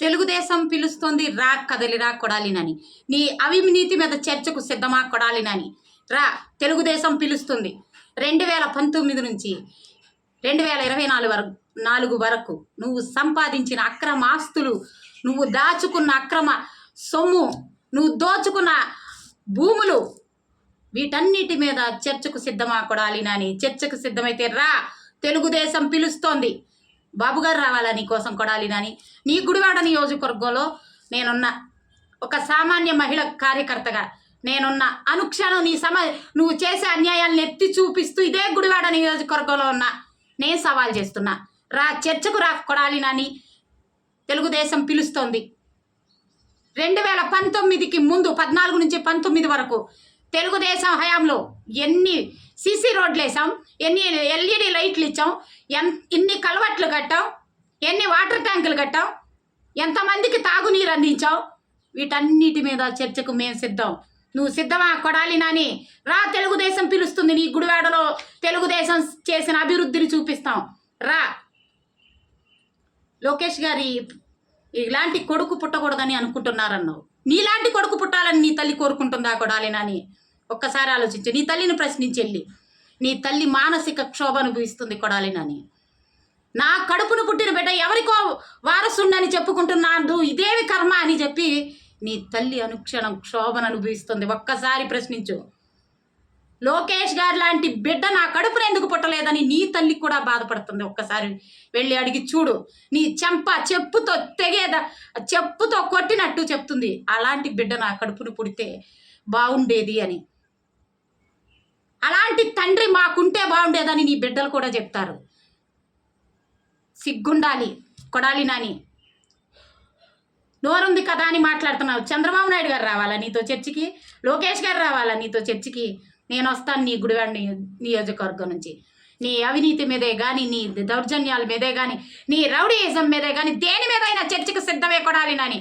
తెలుగుదేశం పిలుస్తోంది రా కదలిరా కొడాలినని. నీ అవినీతి మీద చర్చకు సిద్ధమా కొడాలినని. రా తెలుగుదేశం పిలుస్తుంది. రెండు వేల పంతొమ్మిది నుంచి రెండు వేల ఇరవై నాలుగు వరకు నాలుగు వరకు నువ్వు సంపాదించిన అక్రమ ఆస్తులు నువ్వు దాచుకున్న అక్రమ సొమ్ము నువ్వు దోచుకున్న భూములు వీటన్నిటి మీద చర్చకు సిద్ధమా కొడాలి నాని చర్చకు సిద్ధమైతే రా తెలుగుదేశం పిలుస్తోంది. బాబుగారు రావాలా నీ కోసం కొడాలి నాని? నీ గుడివాడ నియోజకవర్గంలో నేనున్న ఒక సామాన్య మహిళ కార్యకర్తగా నేనున్న అనుక్షణం నీ సమ నువ్వు చేసే అన్యాయాలను ఎత్తి చూపిస్తూ ఇదే గుడివాడ నియోజకవర్గంలో ఉన్న నేను సవాల్ చేస్తున్నా. రా చర్చకు రా కొడాలి నాని. తెలుగుదేశం పిలుస్తోంది. రెండు వేల పంతొమ్మిదికి ముందు పద్నాలుగు నుంచి పంతొమ్మిది వరకు తెలుగుదేశం హయాంలో ఎన్ని సీసీ రోడ్లు వేసాం. ఎన్ని ఎల్ఈడి లైట్లు ఇచ్చాం. ఎన్ ఇన్ని కలవట్లు కట్టాం. ఎన్ని వాటర్ ట్యాంకులు కట్టాం. ఎంతమందికి తాగునీరు అందించాం. వీటన్నిటి మీద చర్చకు మేము సిద్ధం. నువ్వు సిద్ధమా కొడాలి నాని? రా తెలుగుదేశం పిలుస్తుంది నీ గుడివాడలో. తెలుగుదేశం చేసిన అభివృద్ధిని చూపిస్తాం. రా. లోకేష్ గారి ఇలాంటి కొడుకు పుట్టకూడదని అనుకుంటున్నారన్నావు. నీలాంటి కొడుకు పుట్టాలని నీ తల్లి కోరుకుంటుందా కొడాలి నాని? ఒక్కసారి ఆలోచించు. నీ తల్లిని ప్రశ్నించెళ్ళి నీ తల్లి మానసిక క్షోభ అనుభవిస్తుంది కొడాలినని. నా కడుపును పుట్టిన బిడ్డ ఎవరికో వారసుండని చెప్పుకుంటున్నాను ఇదేమి కర్మ అని చెప్పి నీ తల్లి అనుక్షణం క్షోభను అనుభవిస్తుంది ఒక్కసారి ప్రశ్నించు. లోకేష్ గారు లాంటి బిడ్డ నా కడుపున ఎందుకు పుట్టలేదని నీ తల్లి కూడా బాధపడుతుంది. ఒక్కసారి వెళ్ళి అడిగి చూడు. నీ చెంప చెప్పుతో తెగేద చెప్పుతో కొట్టినట్టు చెప్తుంది. అలాంటి బిడ్డ నా కడుపును పుడితే బాగుండేది అని. తండ్రి మాకుంటే బాగుండేదని నీ బిడ్డలు కూడా చెప్తారు. సిగ్గుండాలి కొడాలి నాని. నోరుంది కదా అని మాట్లాడుతున్నావు. చంద్రబాబు నాయుడు గారు రావాలా నీతో చర్చికి? లోకేష్ గారు రావాలా నీతో చర్చికి? నేను వస్తాను నీ గుడివాడ నియోజకవర్గం నుంచి. నీ అవినీతి మీదే కానీ నీ దౌర్జన్యాల మీదే కానీ నీ రౌడీయిజం మీదే కానీ దేని మీదైనా చర్చకు సిద్ధమే కొడాలి నాని.